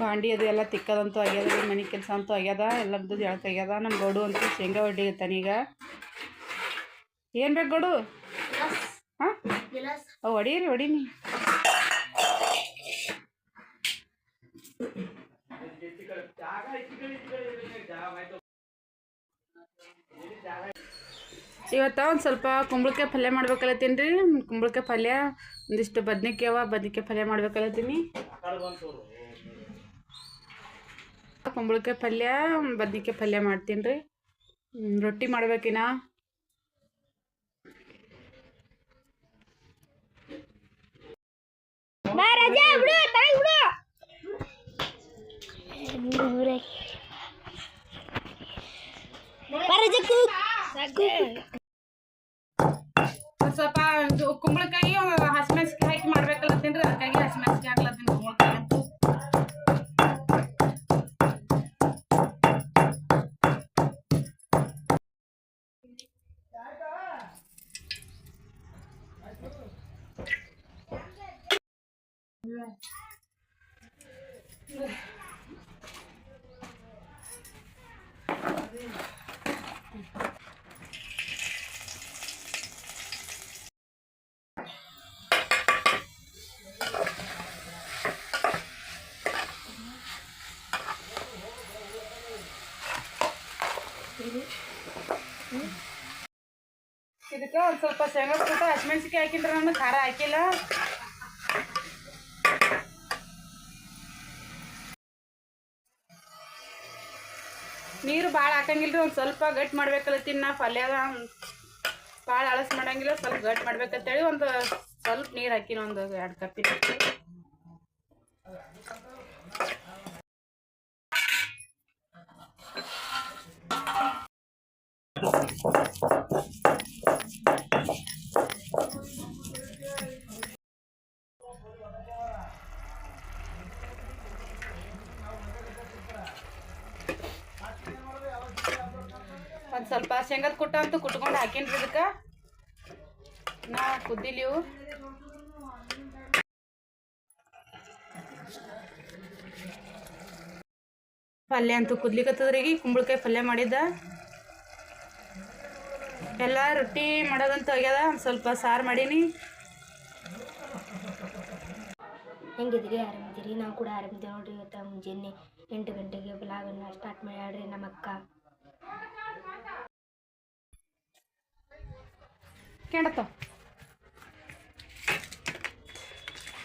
ಭಾಂಡಿ ಅದು ಎಲ್ಲ ತಿಕ್ಕದಂತೂ ಆಗ್ಯದ ಮನೆ ಕೆಲಸ ಅಂತೂ ಆಗ್ಯದ ಎಲ್ಲದ್ದು ಆಗ್ಯದ. ನಮ್ಮ ಗೌಡು ಅಂತೂ ಶೇಂಗಾ ಹೊಡಿಗತ್ತಾನೀಗ ಏನು ಬೇಕು ಗೌಡು? ಹಾಂ? ಅವು ಹೊಡೀರಿ, ಹೊಡೀನಿ. ಇವತ್ತು ಒಂದು ಸ್ವಲ್ಪ ಕುಂಬಳಕಾಯಿ ಪಲ್ಯ ಮಾಡ್ಬೇಕಲ್ಲತ್ತೀನಿ ರೀ ಕುಂಬಳಕಾಯಿ ಪಲ್ಯ, ಒಂದಿಷ್ಟು ಬದ್ನಿಕಾಯಿ ಅವ, ಬದ್ನಿಕಾಯಿ ಪಲ್ಯ ಮಾಡ್ಬೇಕಲ್ಲತ್ತೀನಿ ಕುಂಬಳಕಾಯಿ ಪಲ್ಯ ಬದ್ನಿಕಾಯಿ ಪಲ್ಯ ಮಾಡ್ತೀನಿ ರೀ. ರೊಟ್ಟಿ ಮಾಡ್ಬೇಕಿನ ಒಂದ್ ಸ್ವಲ್ಪ ಇದು ಕುಂಬಳಕಾಯಿ ಹಸಿಮೆಣಸಿಗೆ ಹಾಕಿ ಮಾಡ್ಬೇಕಲ್ಲತ್ತೀನಿ ರೀ ಅದಕ್ಕಾಗಿ ಹಸಿಮೆಣಸಿಗೆ ಹಾಕ್ಲತ್ತೀನಿ ಕುಂಬಳಕಾಯಿ. ಇದಕ್ಕೆ ಒಂದು ಸ್ವಲ್ಪ ಶೇಂಗಾ ಬಿಟ್ಟು ಹಸಿಮೆಣ್ಸಿಕಾಯಿ ಹಾಕಿನ್ರಿ ನಾನು ಖಾರ ಹಾಕಿಲ್ಲ. ನೀರು ಭಾಳ ಹಾಕಂಗಿಲ್ಲ ರೀ ಒಂದು ಸ್ವಲ್ಪ ಗಟ್ಟಿ ಮಾಡ್ಬೇಕಲ್ಲತ್ತೀನಿ ನಾ ಪಲ್ಯದ. ಭಾಳ ಅಳಸ್ ಮಾಡಂಗಿಲ್ಲ, ಸ್ವಲ್ಪ ಗಟ್ಟಿ ಮಾಡ್ಬೇಕಂತೇಳಿ ಒಂದು ಸ್ವಲ್ಪ ನೀರು ಹಾಕಿನ, ಒಂದು ಎರಡು ಕಪ್ಪಿನ ಅಂತೂ ಹಾಕೇನ್ರಿ ಇದಕ್ಕೆ. ನಾ ಕುದ್ದಿಲಿವು ಪಲ್ಯ ಅಂತೂ ಕುದ್ಲಿಕತ್ತದ್ರಿ ಈಗ ಕುಂಬಳಕಾಯಿ ಪಲ್ಯ ಮಾಡಿದ್ದ. ಎಲ್ಲ ರೊಟ್ಟಿ ಮಾಡೋದಂತ ಆಗ್ಯದ, ಒಂದು ಸ್ವಲ್ಪ ಸಾರು ಮಾಡೀನಿ. ಹೆಂಗಿದ್ರಿ ಆರಾಮಿದ್ದೀರಿ? ನಾವು ಕೂಡ ಆರಾಮಿದ್ದೀವಿ ನೋಡ್ರಿ ಇವತ್ತು ಮುಂಜಾನೆ ಎಂಟು ಗಂಟೆಗೆ ಬ್ಲಾಗನ್ನು ಸ್ಟಾರ್ಟ್ ಮಾಡ್ಯಾಡ್ರಿ ನಮ್ಮ ಅಕ್ಕ ಕೇಳತ್ತ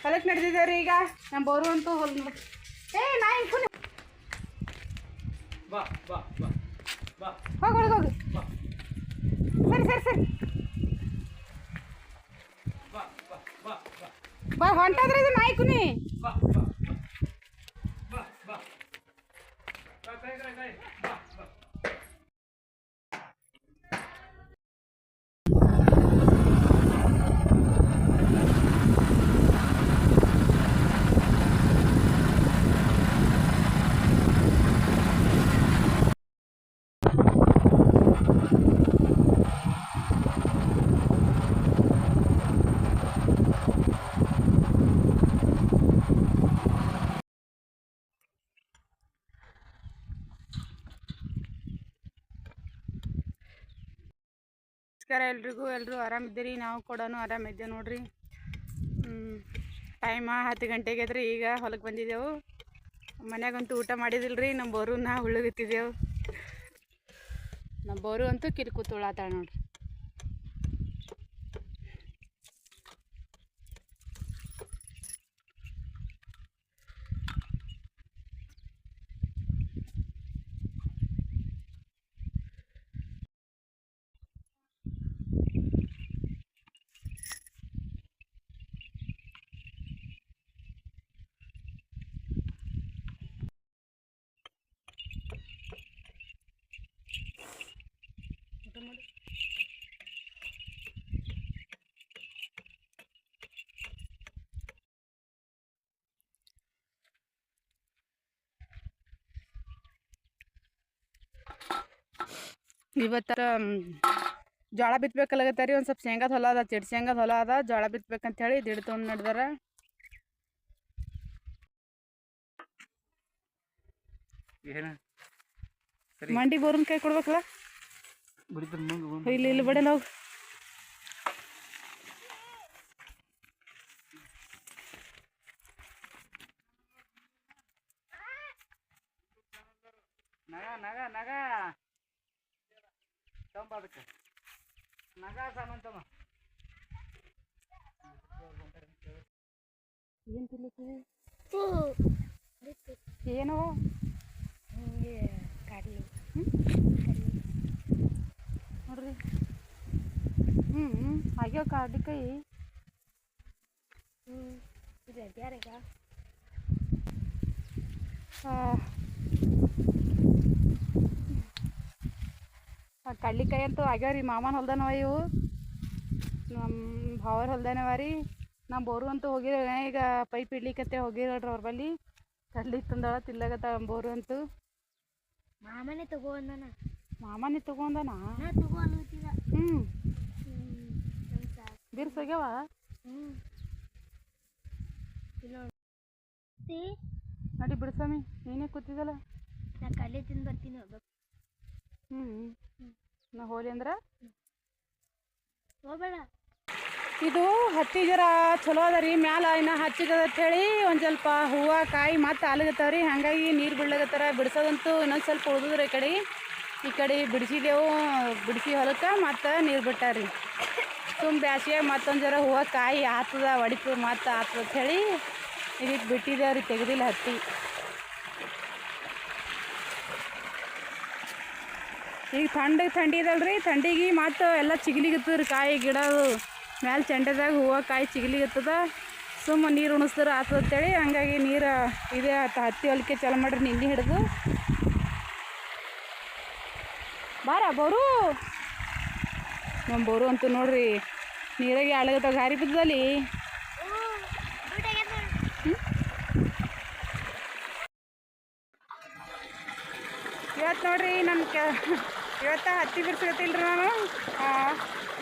ಹೊಲಕ್ಕೆ ನಡೆದಿದ್ದೇವ್ರಿ ಈಗ? ನಮ್ಮ ಬೋರು ಅಂತೂ ಹೊಲ್ ಏ ನಾ ಬಾ ಹೋಗಿ ಒಳಗೆ ಹೋಗಿ ಸರಿ ಸರಿ ಸರಿ ಬಾ ಹೊಂಟದ್ರಿ ಇದು ನಾಯಿ ಕುನಿ ನಮಸ್ಕಾರ ಎಲ್ರಿಗೂ. ಎಲ್ಲರೂ ಆರಾಮಿದ್ದೀರಿ ನಾವು ಕೂಡ ಆರಾಮಿದ್ದೇವೆ ನೋಡ್ರಿ. ಟೈಮ ಹತ್ತು ಗಂಟೆಗೆ ಅದ್ರಿ ಈಗ ಹೊಲಕ್ಕೆ ಬಂದಿದ್ದೆವು. ಮನ್ಯಾಗಂತೂ ಊಟ ಮಾಡಿದಿಲ್ರಿ ನಮ್ಮ ಬೋರು ನಾ ಉಳ್ಳಗತ್ತಿದ್ದೆವು ನಮ್ಮ ಬೋರು ಅಂತೂ ಕಿರಿ ಕೂತುಳಾತಾಳ ನೋಡ್ರಿ ಇವತ್ತು ಜೋಳ ಬಿತ್ಬೇಕಲ್ಲಾಗತ್ತ ರೀ ಒಂದು ಸ್ವಲ್ಪ ಶೇಂಗಾದ ಹೊಲ ಅದ ಚಿಡ್ ಶೇಂಗಾದ ಹೊಲ ಅದ ಜೋಳ ಬಿತ್ಬೇಕಂತ ಹೇಳಿ ದಿಡ್ ತೊಗೊಂಡು ನಡೆದಾರ ಏನು ಸರಿ ಮಂಡಿ ಬೋರನ್ ಕೈ ಕೊಡ್ಬೇಕಲ್ಲ ಬಿಡಿದ್ರ ಮುಂದೆ ಇಲ್ಲಿ ಇಲ್ಲಿ ಬಡಲ್ಲ ನಾವು. ನಗ ನಗ ನಗ. ತಂಬ ಅದಕ್ಕೆ. ನಗ ಸಾಮಾನ್ ತಮ್ಮ ಏನು ತಿನ್ಲಿಕ್ಕೆ? ಏನೋ ಹಿಂಗೆ ಕಡಲೆ ನೋಡ್ರಿ ಹ್ಞೂ ಆಗ್ಯಾವ ಕಾಡ್ಲಿಕಾಯಿ ಅಂತೂ ಆಗ್ಯಾವ ರೀ ಮಾಮನ ಹೊಲ್ದಾನವ ಇವು. ನಮ್ಮ ಭಾವರ ಹೊಲ್ದಾನವ ರೀ. ನಮ್ಮ ಬೋರು ಅಂತೂ ಹೋಗಿರ ಈಗ ಪೈಪ್ ಇಡ್ಲಿಕ್ಕತ್ತೆ ಹೋಗಿರಲ್ರಿ ಅವ್ರ ಬಳಿ ಕಡ್ಲಿ ತಂದಳ ತಿಲ್ಲಗತ್ತ ಬೋರು ಅಂತೂ. ಮಾಮನೇ ತಗೋ ಅಂದಾನ. ಮಾಮನೇ ತಗೊಂಡನ ನಾ ತಗೋ ಅನ್ನೋತಿಲ್ಲ ಹ್ಞೂ ಬಿರ್ಸೋಗ್ಯಾವ? ನಡಿ. ಬಿಡ್ಸಮಿ ನೀನೇ ಕೂತಿದಲ್ಲ ನಾ ಕಡಲೆ ತಿಂದು ಬರ್ತೀನಿ ಹೋಗ್ಬೇಕು. ಹ್ಞೂ ನಾ ಹೋಲಿ ಅಂದ್ರೆ? ಹೋಗಬೇಡ. ಇದು ಹತ್ತಿ ಜರ ಚಲೋ ಅದ ರೀ ಮ್ಯಾಲ ಇನ್ನ ಅಂತ ಹೇಳಿ ಒಂದು ಸ್ವಲ್ಪ ಹೂವು ಕಾಯಿ ಮತ್ತೆ ಆಲಗತ್ತಾವ ರೀ. ಹಾಗಾಗಿ ನೀರು ಬಿಡ್ಲಾಗತ್ತಾರ ಬಿಡ್ಸೋದಂತೂ ಇನ್ನೊಂದು ಸ್ವಲ್ಪ ಉಳಿದ್ರ ಈ ಕಡೆ. ಈ ಕಡೆ ಬಿಡಿಸಿದೆವು ಬಿಡಿಸಿ ಹೊಲಕ್ಕೆ ಮತ್ತು ನೀರು ಬಿಟ್ಟಾರಿ ತುಂಬ ಬ್ಯಾಸಿಗೆ ಮತ್ತೊಂದು ಜರ ಹೂವು ಕಾಯಿ ಆತದ ಹೊಡಿತದ ಮತ್ತು ಆತದ ಹೇಳಿ ಇದಕ್ಕೆ ಬಿಟ್ಟಿದ್ದೇವೆ ರೀ ತೆಗ್ದಿಲ್ಲ ಹತ್ತಿ. ಈಗ ಥಂಡ, ಥಂಡಿ ಇದಲ್ರಿ ಥಂಡಿಗೆ ಮತ್ತು ಎಲ್ಲ ಚಿಗ್ಲಿಗತ್ತದ ರೀ ಕಾಯಿ ಗಿಡ ಮ್ಯಾಲೆ ಚಂಡದಾಗ ಹೂವು ಕಾಯಿ ಚಿಗ್ಲಿಗತ್ತದ. ಸುಮ್ಮ ನೀರು ಉಣಿಸ್ತಾರೆ ಆತದ ಅಂತೇಳಿ ಹಂಗಾಗಿ ನೀರು ಇದೆ ಆತ, ಹತ್ತಿ ಹೊಲಿಕೆ ಚಲೋ ಮಾಡ್ರಿ, ನಿನ್ನೆ ಹಿಡಿದು. ಬಾರ ಬೋರು. ನಮ್ಮ ಬೋರು ಅಂತೂ ನೋಡ್ರಿ, ನೀರಾಗೆ ಆಳಗತ್ತ ಗಾರಿ ಬಿದ್ದದಲ್ಲಿ? ಇವತ್ತು ನೋಡ್ರಿ ನನ್ನ ಕೆ, ಇವತ್ತು ಹತ್ತಿ ಬಿಡ್ಸಿರ್ತಿಲ್ರಿ ನಾನು.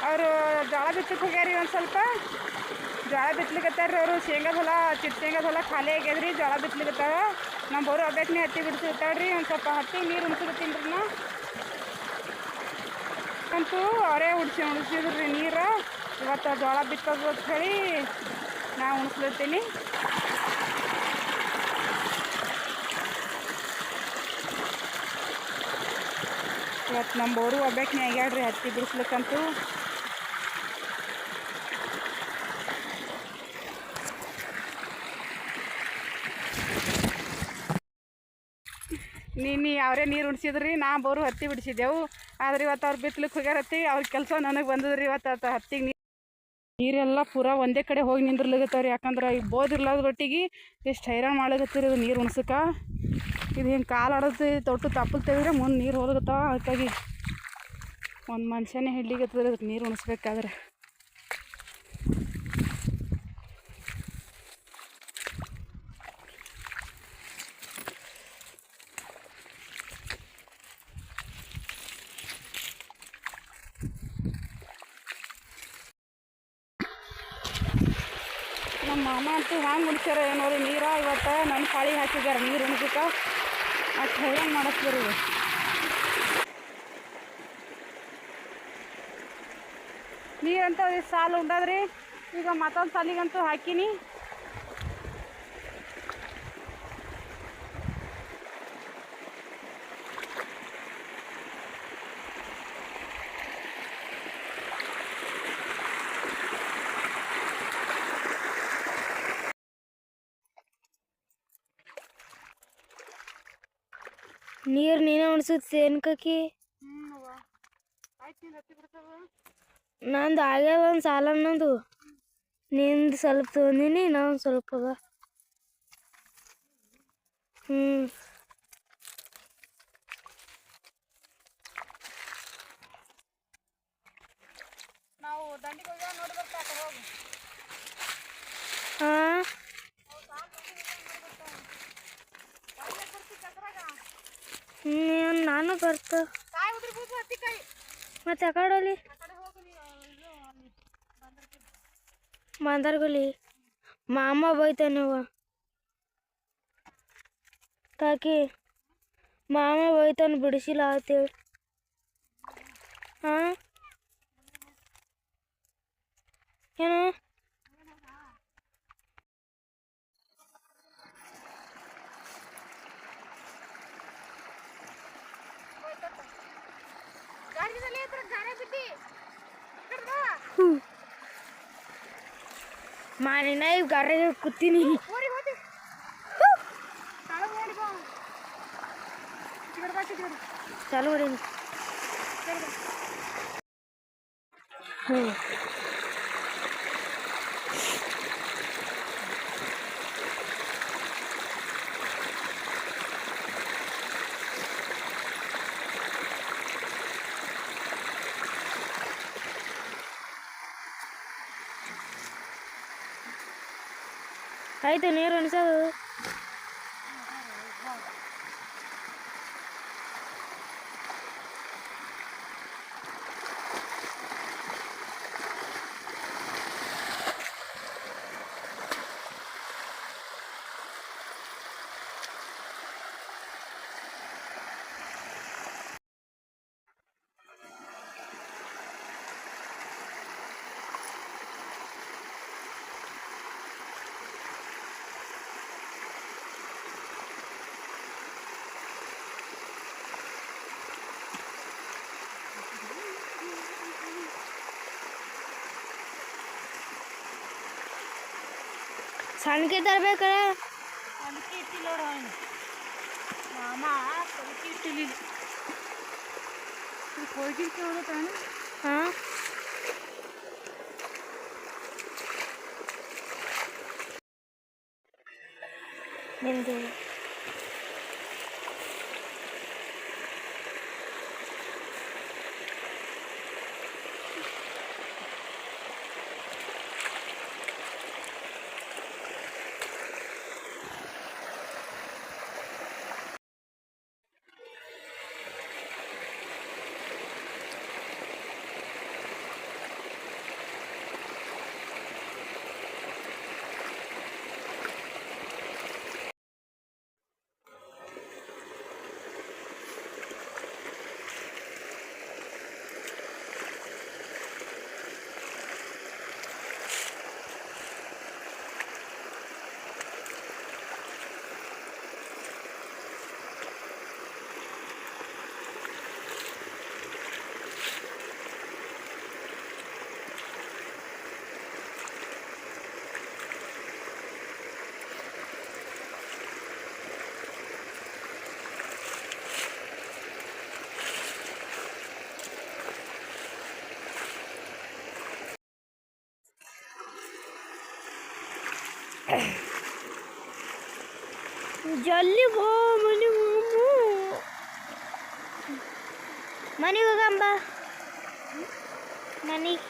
ಅವರು ಜೋಳ ಬಿತ್ತಕ್ಕೆ ಹೋಗ್ಯಾರಿ ಒಂದು ಸ್ವಲ್ಪ. ಜೋಳ ಬಿತ್ಲಿಕತ್ತಾರ್ರಿ ಅವರು, ಶೇಂಗಾ ಹೊಲ, ಚಿಟ್ ಶೇಂಗಾದ ಹೊಲ ಖಾಲಿ ಆಗ್ಯದ್ರಿ ಜೋಳ ಬಿತ್ಲಿಕತ್ತಾವ ನಮ್ಮ ಬೋರು ಒಬ್ಬಾಕಿನೇ ಹತ್ತಿ ಬಿಡ್ಸಿರ್ತಾವ್ರಿ ಒಂದು ಸ್ವಲ್ಪ ಹತ್ತಿ ನೀರು ಉಣ್ಸಿರ್ತೀನಿ ನಾ. ಅಂತೂ ಅವರೇ ಉಡ್ಸಿ ಉಣಿಸಿದ್ರಿ ನೀರು. ಇವತ್ತು ಜೋಳ ಬಿತ್ತೋದು ಅಂತ ಹೇಳಿ ನಾ ಉಣಿಸ್ಲತ್ತೀನಿ. ಇವತ್ತು ನಮ್ಮ ಬೋರು ಒಬ್ಬಾಕಿನೇ ಆಗ್ಯಾಡ್ರಿ ಹತ್ತಿ ಬಿಡಿಸ್ಲಿಕ್ಕಂತೂ ನೀನು ಅವರೇ ನೀರು ಉಣಿಸಿದ್ರಿ, ನಾ ಬೋರು ಹತ್ತಿ ಬಿಡಿಸಿದ್ದೆವು. ಆದ್ರೆ ಇವತ್ತು ಅವ್ರು ಬಿತ್ತಲಿಕ್ಕೆ ಹೋಗ್ಯಾರ ಹತ್ತಿ, ಅವ್ರ ಕೆಲಸ ನನಗೆ ಬಂದದ್ರಿ ಇವತ್ತು ಹತ್ತಿಗೆ ನೀರು ನೀರೆಲ್ಲ ಪೂರಾ ಒಂದೇ ಕಡೆ ಹೋಗಿ ನಿಂದ್ರಲಾಗತ್ತವ್ರಿ, ಯಾಕಂದ್ರೆ ಈಗ ಬೋದಿರ್ಲಾದ ರೊಟ್ಟಿಗೆ ಎಷ್ಟು ಹೈರಾಣ ಮಾಡ್ಲಾಗತ್ತೀರಿ ಇದು ನೀರು ಉಣ್ಸಕ್ಕೆ ಇದು ಹಿಂಗೆ ಕಾಲು ತೊಟ್ಟು ತಪ್ಪಲ್ ತೆಗೆದ್ರೆ ಮುಂದೆ ನೀರು ಹೋಗತ್ತಾವ ಅದಕ್ಕಾಗಿ ಒಂದು ಮನುಷ್ಯನೇ ಅದಕ್ಕೆ ನೀರು ಉಣಿಸ್ಬೇಕಾದ್ರೆ. ನಮ್ಮ ಮಾಮ ಅಂತೂ ಹ್ಯಾಂಗೆ ಉಣ್ಸ್ಯಾರ ಏನೋ ರೀ? ನೀರ ಇವತ್ತು ನನ್ನ ಕಾಳಿ ಹಾಕಿದ್ಯಾರ ನೀರು ಉಣ್ಸಕ್ಕೆ ಅಷ್ಟು ಹೇಳಂಗೆ ಮಾಡಿಸ್ತೀರಿ ನೀರಂತ ಸಾಲು ಉಂಡದ್ರಿ. ಈಗ ಮತ್ತೊಂದು ಸಾಲಿಗಂತೂ ಹಾಕಿನಿ. ನೀರು ನೀನೇ ಅನ್ಸುತ್ತೆ ಏನ್ಕಿ ನಂದು ಆಗ್ಯದ ಒಂದು ಸಾಲ ನಂದು ನಿಂದು ಸ್ವಲ್ಪ ತೊಗೊಂಡಿನಿ ನಾವು ಸ್ವಲ್ಪ ಅದ. ಹ್ಞೂ ನಾವು ದಂಡಿಗೆ ಹೋಗ್ಯಾವ ನೋಡಿ ಬರ್ತಾ ಹೋಗಿ ಹಾಂ ಹ್ಞೂ ನಾನು ಬರ್ತ. ಕಾಯಿ ಉದ್ರಿ ಹತ್ತಿ ಕಾಯಿ ಮತ್ತೆ ಆ ಕಡೆ ಅಲ್ಲಿ ಆ ಕಡೆ ಹೋಗಿ ನೀವು ಇದು ಅಲ್ಲಿ ಮಾಂದರ್ಗಲಿ ಮಾಮ ಬೈತಾನವ ಕಾಕಿ ಮಾಮ ಹೋಯ್ತಾನ ಬಿಡಿಸಿಲ್ಲ ಅಂತೇಳಿ ಹಾಂ ಏನು ಮಾನಿನ ಈ ಗಾರ್ಯಾಗ ಕೂತೀನಿ ಚಾಲು ಮಾಡೀನಿ ಹ್ಞೂ ಆಯ್ತು ನೀರು ಅನ್ಸೋದು ಸಣ್ಣಗೆ ತರ್ಬೇಕಲ್ಲ ಅದಕ್ಕೆ ಇಟ್ಟಿಲ್ಲ ನೋಡು ಅವ್ನು ಮಾಮ ಅದಕ್ಕೆ ಇಟ್ಟಿಲ್ಲ ಹೋಗಿರ್ಕೆ ಹೋಗುತ್ತಾನೆ ಹಾಂ ನಿಮ್ದು ಜಲ್ದಿ ಬೋ ಮನೆ ಮನೆಗೆ ಹೋಗಂಬ ಮನೆಗೆ.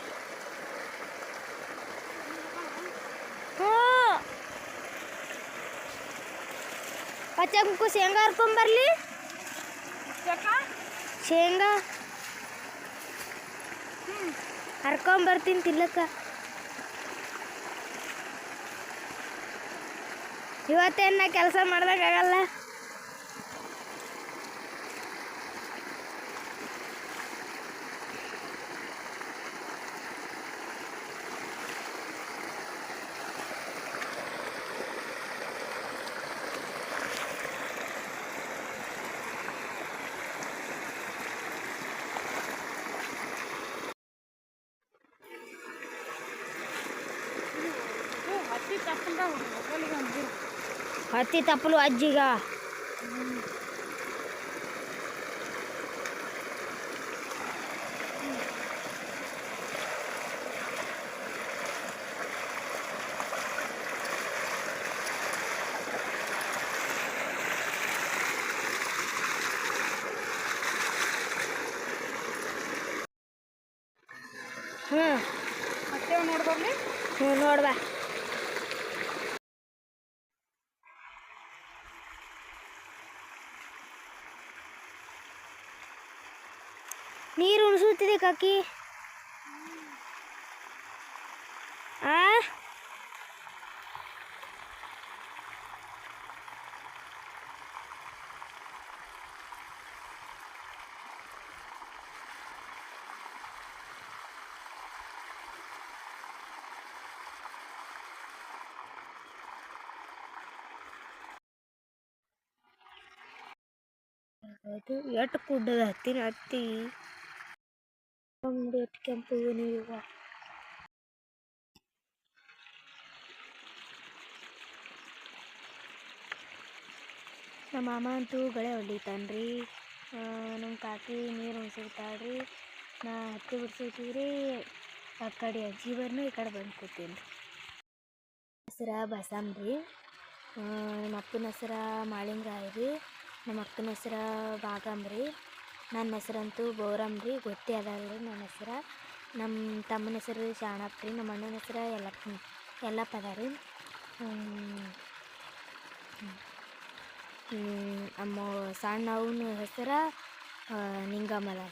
ಹ್ಞೂ. ಪಚ್ಚಮ್ಕು ಶೇಂಗಾ ಹರ್ಕೊಂಬರ್ಲಿ ಶೇಂಗಾ? ಹರ್ಕೊಂಬರ್ತೀನಿ ತಿನ್ನಕ್ಕ. ಇವತ್ತೇನು ನಾ ಕೆಲಸ ಮಾಡ್ದಾಗಲ್ಲ ಹತ್ತಿ ತಪ್ಪಂದ ಹೋಗಲಿಗೆ ಅಂದಿರು ಹತ್ತಿ ತಪ್ಪಲು ಅಜ್ಜಿಗ. ಹ್ಞೂ ನೋಡ್ಬಾ. ஊற்றுது காக்கி ஆ ಅದು ಎಟ್ ಕುಡ್ಡದ ಹತ್ತಿನ ಹತ್ತಿ ನೋಡಿ ಕೆಂಪು ನೀವು ನಮ್ಮ ಮಾಮ ಅಂತೂ ಗಳೆ ಹೊಡಿತಾನ್ರಿ ನಮ್ಮ ಕಾಕಿ ನೀರು ಉಣ್ಸಿರ್ತಾಳ್ರಿ. ನಾ ಹತ್ತಿ ಬಿಡ್ಸಿರ್ತೀವ್ರಿ. ಆ ಕಡೆ ಅಜ್ಜಿ ಈ ಕಡೆ ಬಂದು ಕೂತೀನಿ ಹೆಸ್ರ ಬಸಮ್ರಿ. ನಮ್ಮ ಅಪ್ಪನ ಹೆಸರ ಮಾಳಿಂಗಾಯಿ ರೀ. ನಮ್ಮ ಅಕ್ಕನ ಹೆಸರ ಬಾಗಮ್ ರೀ ನನ್ನ ಹೆಸರಂತೂ ಬೋರಮ್ ರೀ, ಗೊತ್ತೇ ಅದಲ್ರಿ ನನ್ನ ಹೆಸರು. ನಮ್ಮ ತಮ್ಮನ ಹೆಸರು ಶಾಣಪ್ಪ ರೀ, ನಮ್ಮ ಅಣ್ಣನ ಹೆಸರು ಎಲ್ಲ ಎಲ್ಲಪ್ಪ ಅದ ರೀ. ನಮ್ಮ ಸಣ್ಣ ಅವನ ಹೆಸರ ನಿಂಗಮ್ಮ ಅದ